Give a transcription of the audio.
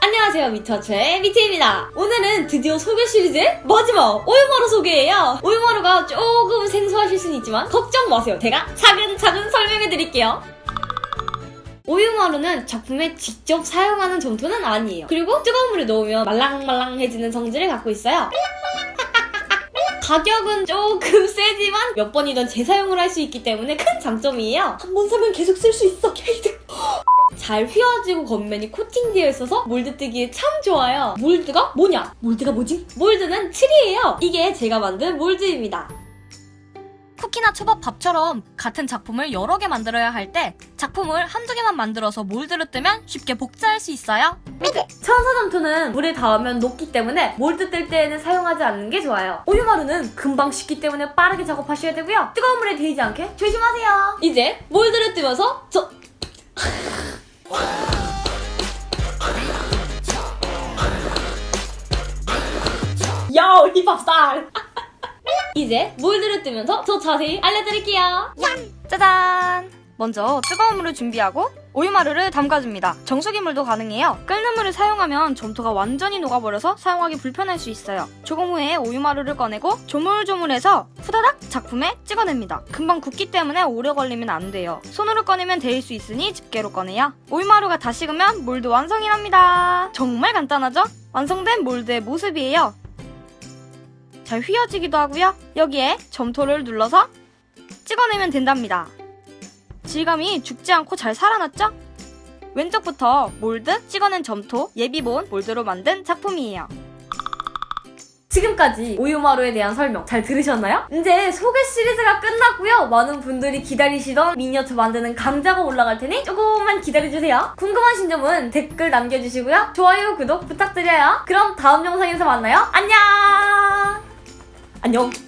안녕하세요 미터초의 미트입니다. 오늘은 드디어 소개 시리즈의 마지막 오유마루 소개예요. 오유마루가 조금 생소하실 수는 있지만 걱정 마세요. 제가 차근차근 설명해 드릴게요. 오유마루는 작품에 직접 사용하는 점토는 아니에요. 그리고 뜨거운 물에 넣으면 말랑말랑해지는 성질을 갖고 있어요 가격은 조금 세지만 몇 번이든 재사용을 할 수 있기 때문에 큰 장점이에요 한 번 사면 계속 쓸 수 있어 개이득 잘 휘어지고 겉면이 코팅되어 있어서 몰드 뜨기에 참 좋아요. 몰드가 뭐냐? 몰드가 뭐지? 몰드는 틀이에요. 이게 제가 만든 몰드입니다. 쿠키나 초밥 밥처럼 같은 작품을 여러 개 만들어야 할 때 작품을 한두 개만 만들어서 몰드를 뜨면 쉽게 복사할 수 있어요. 천사점토는 물에 닿으면 녹기 때문에 몰드 뜰 때에는 사용하지 않는 게 좋아요. 오유마루는 금방 식기 때문에 빠르게 작업하셔야 되고요. 뜨거운 물에 데이지 않게 조심하세요. 이제 몰드를 뜨면서 저 야, 힙합살! 이제 몰드를 뜨면서 더 자세히 알려드릴게요. 짜잔! 먼저 뜨거운 물을 준비하고 오유마루를 담가줍니다. 정수기 물도 가능해요. 끓는 물을 사용하면 점토가 완전히 녹아버려서 사용하기 불편할 수 있어요. 조금 후에 오유마루를 꺼내고 조물조물해서 후다닥 작품에 찍어냅니다. 금방 굳기 때문에 오래 걸리면 안 돼요. 손으로 꺼내면 데일 수 있으니 집게로 꺼내요. 오유마루가 다 식으면 몰드 완성이랍니다. 정말 간단하죠? 완성된 몰드의 모습이에요. 잘 휘어지기도 하고요. 여기에 점토를 눌러서 찍어내면 된답니다. 질감이 죽지 않고 잘 살아났죠? 왼쪽부터 몰드, 찍어낸 점토, 예비본, 몰드로 만든 작품이에요. 지금까지 오유마루에 대한 설명 잘 들으셨나요? 이제 소개 시리즈가 끝났고요. 많은 분들이 기다리시던 미니어처 만드는 강좌가 올라갈 테니 조금만 기다려주세요. 궁금하신 점은 댓글 남겨주시고요. 좋아요, 구독 부탁드려요. 그럼 다음 영상에서 만나요. 안녕! 안녕!